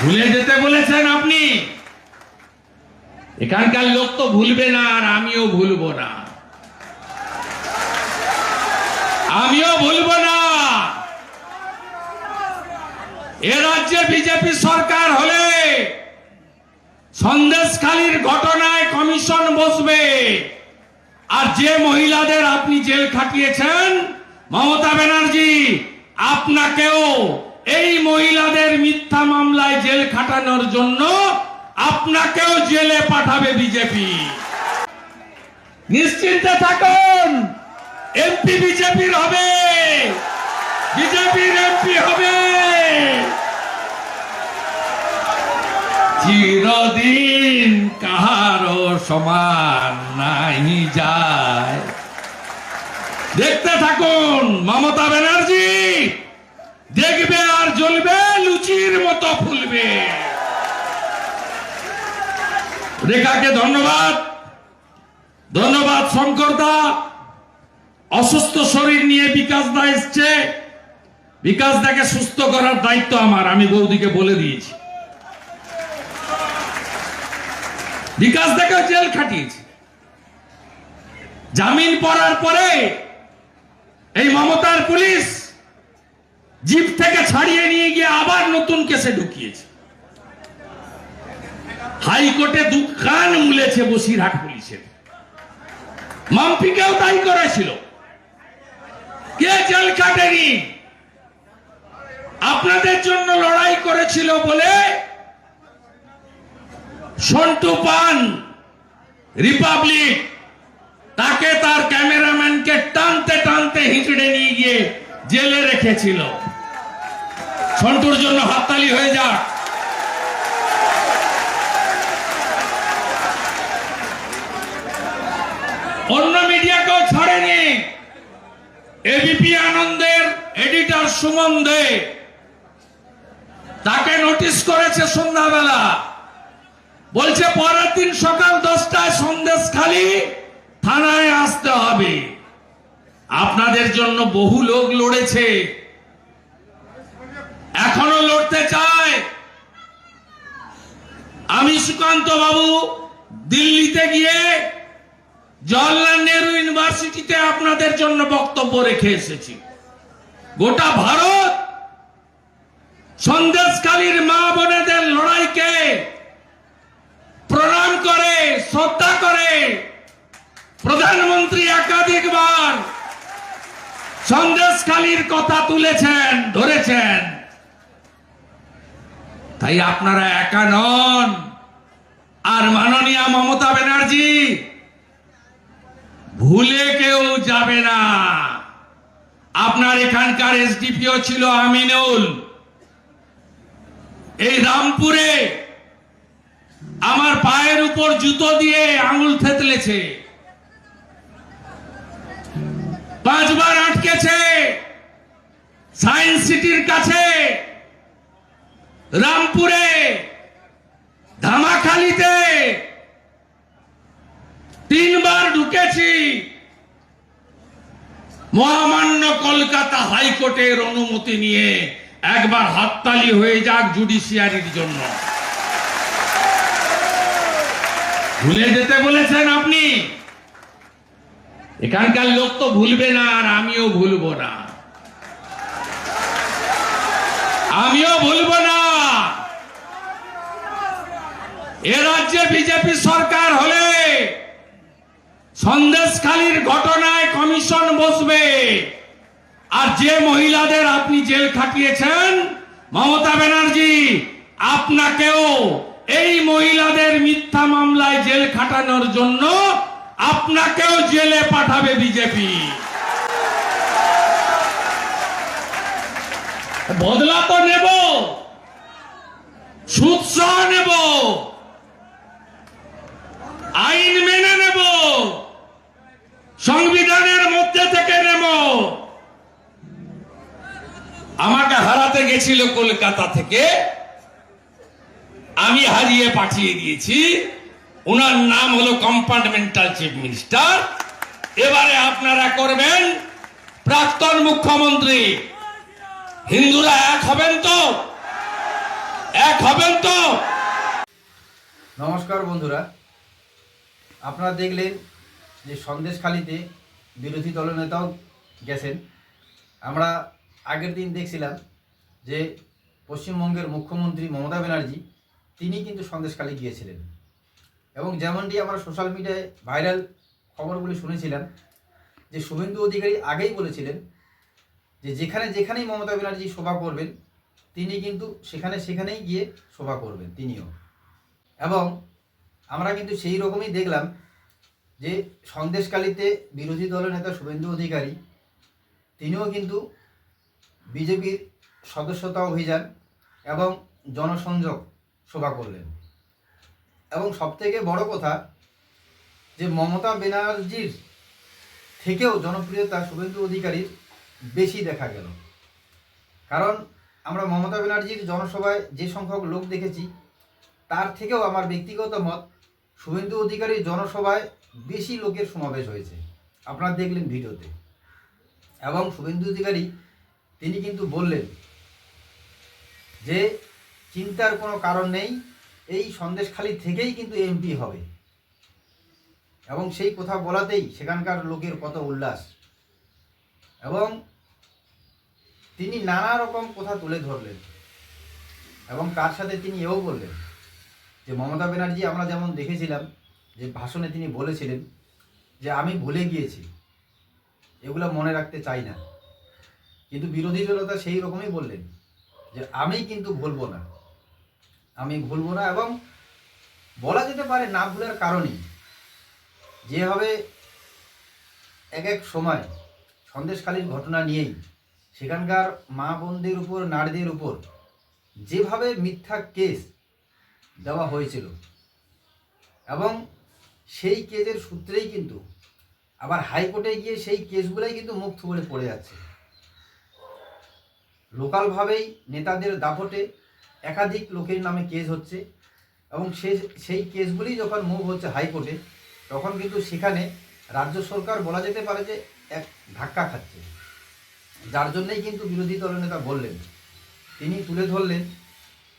ভুলে যেতে বলেছেন আপনি? এখানকার লোক তো ভুলবে না আর আমিও ভুলবো না। আমিও ভুলবো না। এ রাজ্যে বিজেপি সরকার হলে সন্দেশখালীর ঘটনায় কমিশন বসবে। আর যে মহিলাদের আপনি জেল খাটিয়েছেন, মমতা ব্যানার্জি, আপনাকেও এই মহিলাদের মিথ্যা মামলায় জেল খাটানোর জন্য আপনাকেও জেলে পাঠাবে বিজেপি। নিশ্চিন্তে থাকুন, এমপি বিজেপির হবে, বিজেপির এমপি হবে। চিরদিন কাহারও সমান নাই যায়। দেখতে থাকুন, মমতা ব্যানার্জি দেখবে আর জ্বলবে, লুচির মতো ফুলবে। রেখাকে ধন্যবাদ। ধন্যবাদ শঙ্কর দা অসুস্থ শরীর নিয়ে বিকাশ দা এসছে। বিকাশ দাকে সুস্থ করার দায়িত্ব আমার, আমি বৌদিকে বলে দিয়েছি। বিকাশ দাকে জেল খাটিয়েছি। জামিন পড়ার পরে এই মমতার পুলিশ জিপ থেকে ছাড়িয়ে নিয়ে গিয়ে আবার নতুন কেসে ঢুকিয়েছে। হাইকোর্টে দু মুলেছে বসিরহাট পুলিশের। মাম্পিকেও তাই করেছিল। কে জেল কাটেনি আপনাদের জন্য লড়াই করেছিল বলে সন্টু পান, রিপাবলিক, তাকে তার ক্যামেরাম্যানকে টানতে টানতে হিঁচড়ে নিয়ে গিয়ে জেলে রেখেছিল। সন্টুর জন্য হাততালি হয়ে যাক। অন্য মিডিয়াকেও ছাড়েনি। এবিপি আনন্দের এডিটর সুমন দে। তাকে নোটিশ করেছে সন্ধ্যাবেলা। বলছে, পরের দিন সকাল দশটায় সন্দেশ খালি, থানায় আসতে হবে। আপনাদের জন্য বহু লোক লড়েছে। এখনও লড়তে চায়। আমি সুকান্ত বাবু দিল্লিতে গিয়ে জওয়াহরলাল নেহরু ইউনিভার্সিটিতে আপনাদের জন্য বক্তব্য রেখে এসেছি। গোটা ভারত সন্দেশকালীর মা বোনেদের লড়াইকে প্রণাম করে, শ্রদ্ধা করে, প্রধানমন্ত্রী একাধিকবার সন্দেশখালীর কথা তুলেছেন, ধরেছেন। তাই আপনারা একা নন। আর মাননীয় মমতা ব্যানার্জি, ভুলে কেউ যাবে না। আপনার এখানকার এসডিপিও ছিল আমিনুল। এই রামপুরে আমার পায়ের উপর জুতো দিয়ে আঙুল থেতলেছে। পাঁচবার আটকেছে। সায়েন্স সিটির কাছে রামপুরে, ধামাখালিতে তিনবার ঢুকেছি। মহামান্য কলকাতা হাইকোর্টের অনুমতি নিয়ে একবার হাততালি হয়ে যাক জুডিশিয়ারির জন্য। ভুলে যেতে বলেছেন আপনি? এখানকার লোক তো ভুলবে না আর আমিও ভুলবো না। আমিও ভুলবো না। এ রাজ্যে বিজেপি সরকার হলে সন্দেশখালীর ঘটনায় কমিশন বসবে। আর যে মহিলাদের আপনি জেল খাটিয়েছেন, মমতা ব্যানার্জি, আপনাকেও এই মহিলাদের মিথ্যা মামলায় জেল খাটানোর জন্য আপনাকেও জেলে পাঠাবে বিজেপি। বদলা তো নেব, সুদ সহ নেব আইন মেনে নেব সংবিধানের মধ্যে থেকে নেব আমাকে গেছিল কলকাতা থেকে, আমি হারিয়ে পাঠিয়ে দিয়েছি। ওনার নাম হলো কম্পার্টমেন্টাল চিফ মিনিস্টার। এবারে আপনারা করবেন প্রাক্তন মুখ্যমন্ত্রী। হিন্দুরা এক হবেন তো? এক হবেন তো? নমস্কার বন্ধুরা। আপনারা দেখলেন যে সন্দেশখালিতে বিরোধী দলনেতাও গেছেন। আমরা আগের দিন দেখছিলাম যে পশ্চিমবঙ্গের মুখ্যমন্ত্রী মমতা ব্যানার্জি, তিনি কিন্তু সন্দেশখালি গিয়েছিলেন। এবং যেমনটি আমরা সোশ্যাল মিডিয়ায় ভাইরাল খবরগুলি শুনেছিলাম, যে শুভেন্দু অধিকারী আগেই বলেছিলেন যে যেখানে যেখানেই মমতা ব্যানার্জি সভা করবেন, তিনি কিন্তু সেখানে সেখানেই গিয়ে সভা করবেন, তিনিও। এবং আমরা কিন্তু সেই রকমই দেখলাম যে সন্দেশকালীতে বিরোধী দলের নেতা শুভেন্দু অধিকারী, তিনিও কিন্তু বিজেপির সদস্যতা অভিযান এবং জনসংযোগ সভা করলেন। এবং সবথেকে বড় কথা যে মমতা ব্যানার্জির থেকেও জনপ্রিয়তা শুভেন্দু অধিকারীর বেশি দেখা গেল। কারণ আমরা মমতা ব্যানার্জির জনসভায় যে সংখ্যক লোক দেখেছি, তার থেকেও আমার ব্যক্তিগত মত শুভেন্দু অধিকারীর জনসভায় বেশি লোকের সমাবেশ হয়েছে। আপনারা দেখলেন ভিডিওতে। এবং শুভেন্দু অধিকারী, তিনি কিন্তু বললেন যে চিন্তার কোনো কারণ নেই, এই সন্দেশখালি থেকেই কিন্তু এমপি হবে। এবং সেই কথা বলাতেই সেখানকার লোকের কত উল্লাস। এবং তিনি নানা রকম কথা তুলে ধরলেন। এবং তার সাথে তিনি এও বললেন যে, মমতা ব্যানার্জি, আমরা যেমন দেখেছিলাম যে ভাষণে তিনি বলেছিলেন যে, আমি ভুলে গিয়েছি। এগুলো মনে রাখতে চাই না। কিন্তু বিরোধী দলতা সেই রকমই বললেন। যে আমি কিন্তু ভুলবো না। আমি ভুলবো না এবং বলা যেতে পারে না ভুলার কারণই যেভাবে এক এক সময় সন্দেশখালীর ঘটনা নিয়েই সেখানকার মা বোনদের উপর, নারীদের উপর যেভাবে মিথ্যা কেস দেওয়া হয়েছিল এবং সেই কেসের সূত্রেই কিন্তু আবার হাইকোর্টে গিয়ে সেই কেসগুলোই কিন্তু মুখ থুবড়ে পড়ে যাচ্ছে। লোকালভাবেই নেতাদের দাপটে একাধিক লোকের নামে কেস হচ্ছে এবং সে, সেই কেসগুলি যখন মুভ হচ্ছে হাইকোর্টে, তখন কিন্তু সেখানে রাজ্য সরকার বলা যেতে পারে যে এক ধাক্কা খাচ্ছে। যার জন্যই কিন্তু বিরোধী দলনেতা বললেন। তিনি তুলে ধরলেন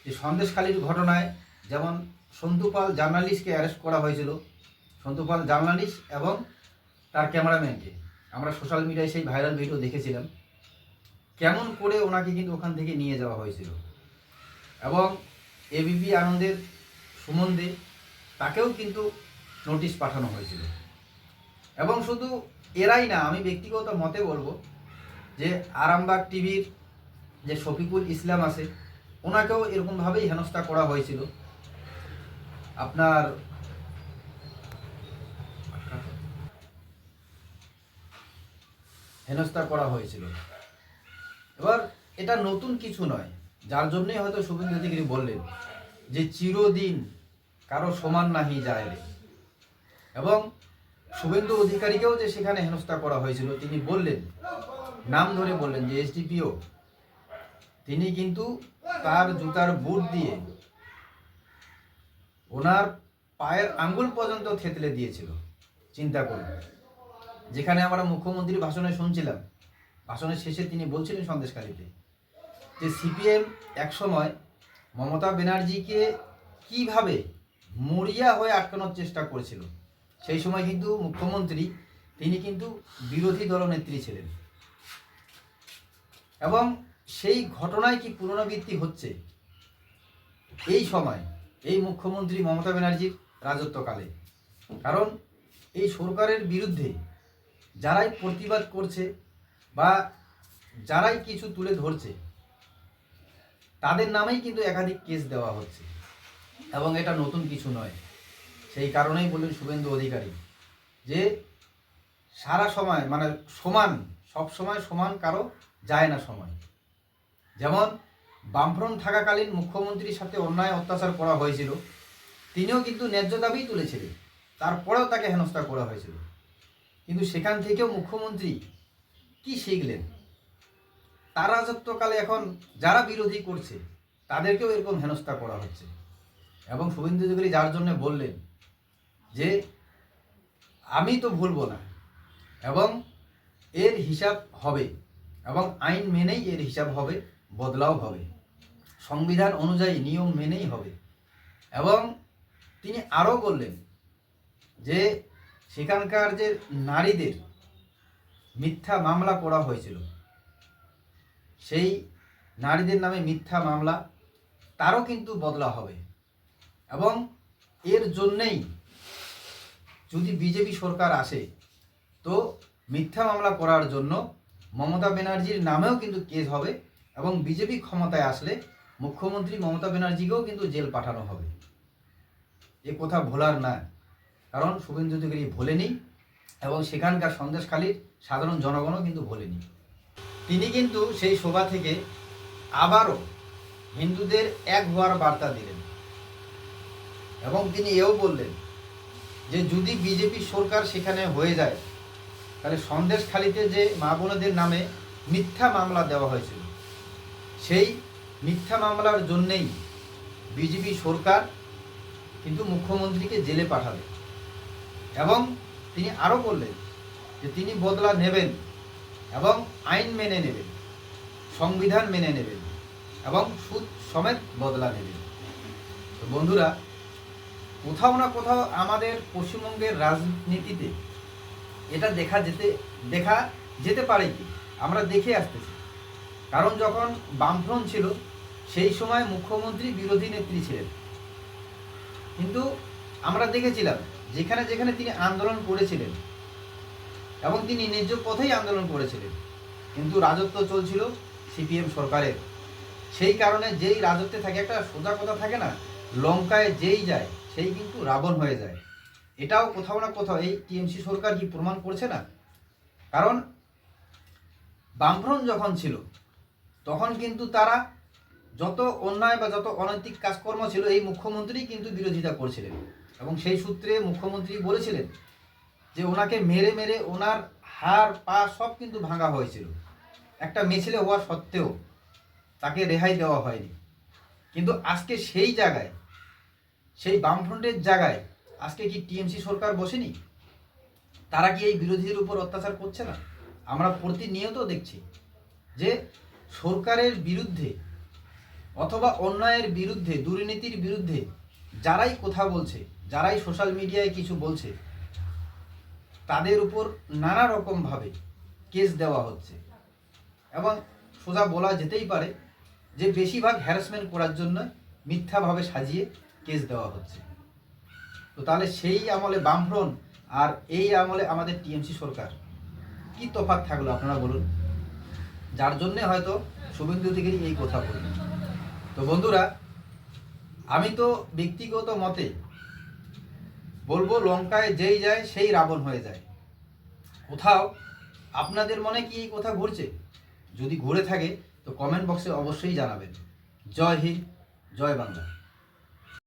যে সন্দেশখালীর ঘটনায় যেমন সন্তুপাল জার্নালিস্টকে অ্যারেস্ট করা হয়েছিল সন্তুপাল জার্নালিস্ট এবং তার ক্যামেরাম্যানকে। আমরা সোশ্যাল মিডিয়ায় সেই ভাইরাল ভিডিও দেখেছিলাম। কেমন করে ওনাকে কিন্তু ওখান থেকে নিয়ে যাওয়া হয়েছিল। এবং এবিপি আনন্দের সুমন দে, তাকেও কিন্তু নোটিশ পাঠানো হয়েছিল। এবং শুধু এরাই না, আমি ব্যক্তিগত মতে বলব যে আরামবাগ টিভির যে শফিকুল ইসলাম আছে, ওনাকেও এরকমভাবেই হেনস্থা করা হয়েছিল। আপনার হেনস্থা করা হয়েছিল। এবার এটা নতুন কিছু নয়। যার জন্যই হয়তো শুভেন্দু অধিকারী বললেন যে চিরদিন কারও সমান নাহি যায় এবং শুভেন্দু অধিকারীকেও যে সেখানে হেনস্থা করা হয়েছিল, তিনি বললেন, নাম ধরে বললেন যে এসডিপিও, তিনি কিন্তু তার জুতার বুট দিয়ে ওনার পায়ের আঙ্গুল পর্যন্ত থেতলে দিয়েছিল। চিন্তা করুন। যেখানে আমরা মুখ্যমন্ত্রীর ভাষণে শুনছিলাম ভাষণের শেষে তিনি বলছিলেন সন্দেশকারীতে যে সিপিএম একসময় মমতা ব্যানার্জিকে কীভাবে মরিয়া হয়ে আটকানোর চেষ্টা করেছিল, সেই সময় কিন্তু মুখ্যমন্ত্রী তিনি কিন্তু বিরোধী দলনেত্রী ছিলেন। এবং সেই ঘটনায় কি পুনরাবৃত্তি হচ্ছে? এই সময় এই মুখ্যমন্ত্রী মমতা ব্যানার্জির রাজত্বকালে। কারণ এই সরকারের বিরুদ্ধে যারাই প্রতিবাদ করছে বা যারাই কিছু তুলে ধরছে, তাদের নামেই কিন্তু একাধিক কেস দেওয়া হচ্ছে। এবং এটা নতুন কিছু নয়। সেই কারণেই বললেন শুভেন্দু অধিকারী যে সারা সময় মানে সমান, সব সময় সমান কারও যায় না সময়। যেমন বামফ্রন্ট থাকাকালীন মুখ্যমন্ত্রীর সাথে অন্যায় অত্যাচার করা হয়েছিল, তিনিও কিন্তু ন্যায্য দাবিই তুলেছিলেন। তারপরেও তাকে হেনস্থা করা হয়েছিল। কিন্তু সেখান থেকেও মুখ্যমন্ত্রী কি শিখলেন? তার রাজত্বকালে এখন যারা বিরোধী করছে, তাদেরকেও এরকম হেনস্থা করা হচ্ছে। এবং শুভেন্দু অধিকারী যার জন্য বললেন যে, আমি তো ভুলবো না এবং এর হিসাব হবে এবং আইন মেনেই এর হিসাব হবে, বদলাও হবে। সংবিধান অনুযায়ী নিয়ম মেনেই হবে। এবং তিনি আরও বললেন যে, সেখানকার যে নারীদের মিথ্যা মামলা করা হয়েছিল। সেই নারীদের নামে মিথ্যা মামলা, তারও কিন্তু বদলা হবে। এবং এর জন্যেই যদি বিজেপি সরকার আসে, তো মিথ্যা মামলা করার জন্য মমতা ব্যানার্জির নামেও কিন্তু কেস হবে এবং বিজেপি ক্ষমতায় আসলে মুখ্যমন্ত্রী মমতা ব্যানার্জিকেও কিন্তু জেল পাঠানো হবে। এ কথা ভোলার না, কারণ শুভেন্দু অধিকারী ভোলেনি এবং সেখানকার সন্দেশখালীর সাধারণ জনগণও কিন্তু ভোলেনি। তিনি কিন্তু সেই সভা থেকে আবারও হিন্দুদের এক হওয়ার বার্তা দিলেন। এবং তিনি এও বললেন যে, যদি বিজেপি সরকার সেখানে হয়ে যায়, তাহলে সন্দেশখালিতে যে মা বোনেদের নামে মিথ্যা মামলা দেওয়া হয়েছিল, সেই মিথ্যা মামলার জন্যেই বিজেপি সরকার কিন্তু মুখ্যমন্ত্রীকে জেলে পাঠাবে। এবং তিনি আরও বললেন যে তিনি বদলা নেবেন এবং আইন মেনে নেবেন, সংবিধান মেনে নেবেন এবং সুদ সমেত বদলা নেবেন। তো বন্ধুরা, কোথাও না কোথাও আমাদের পশ্চিমবঙ্গের রাজনীতিতে এটা দেখা যেতে দেখা যেতে পারে কি? আমরা দেখে আসতেছি। কারণ যখন বামফ্রন্ট ছিল, সেই সময় মুখ্যমন্ত্রী বিরোধী নেত্রী ছিলেন। কিন্তু আমরা দেখেছিলাম, যেখানে যেখানে তিনি আন্দোলন করেছিলেন এবং তিনি নিজ পথেই আন্দোলন করেছিলেন। কিন্তু রাজত্ব চলছিল সিপিএম সরকারের। সেই কারণে যেই রাজত্বে থাকে, একটা সোজা কথা থাকে না, লঙ্কায় যেই যায়, সেই কিন্তু রাবণ হয়ে যায়। এটাও কোথাও না কোথাও এই টিএমসি সরকার কি প্রমাণ করছে না? কারণ বামফ্রন্ট যখন ছিল, তখন কিন্তু তারা যত অন্যায় বা যত অনৈতিক কাজকর্ম ছিল, এই মুখ্যমন্ত্রী কিন্তু বিরোধিতা করছিলেন। এবং সেই সূত্রে মুখ্যমন্ত্রী বলেছিলেন যে ওনাকে মেরে মেরে ওনার হাড়, পা সব কিন্তু ভাঙা হয়েছিল। একটা মিছিলে হওয়া সত্ত্বেও তাকে রেহাই দেওয়া হয়নি। কিন্তু আজকে সেই জায়গায়, সেই বামফ্রন্টের জায়গায় আজকে কি টিএমসি সরকার বসেনি? তারা কি এই বিরোধীদের উপর অত্যাচার করছে না? আমরা প্রতিনিয়ত দেখছি যে সরকারের বিরুদ্ধে অথবা অন্যায়ের বিরুদ্ধে, দুর্নীতির বিরুদ্ধে যারাই কথা বলছে, যারাই সোশ্যাল মিডিয়ায় কিছু বলছে তাদের উপর নানা রকমভাবে কেস দেওয়া হচ্ছে। এবং সোজা বলা যেতেই পারে যে বেশিরভাগ হ্যারাসমেন্ট করার জন্য মিথ্যাভাবে সাজিয়ে কেস দেওয়া হচ্ছে। তো তাহলে সেই আমলে বামফ্রন্ট আর এই আমলে আমাদের টিএমসি সরকার কি তফাৎ থাকল আপনারা বলুন? যার জন্যে হয়তো শুভেন্দু অধিকারী এই কথা বললেন। তো বন্ধুরা, আমি তো ব্যক্তিগত মতে বলব লঙ্কায় যেই যায়, সেই রাবণ হয়ে যায়। কোথাও আপনাদের মনে কি কোথাও কথা ঘুরছে? যদি ঘুরে থাকে, তো কমেন্ট বক্সে অবশ্যই জানাবেন। জয় হিন্দ, জয় বাংলা।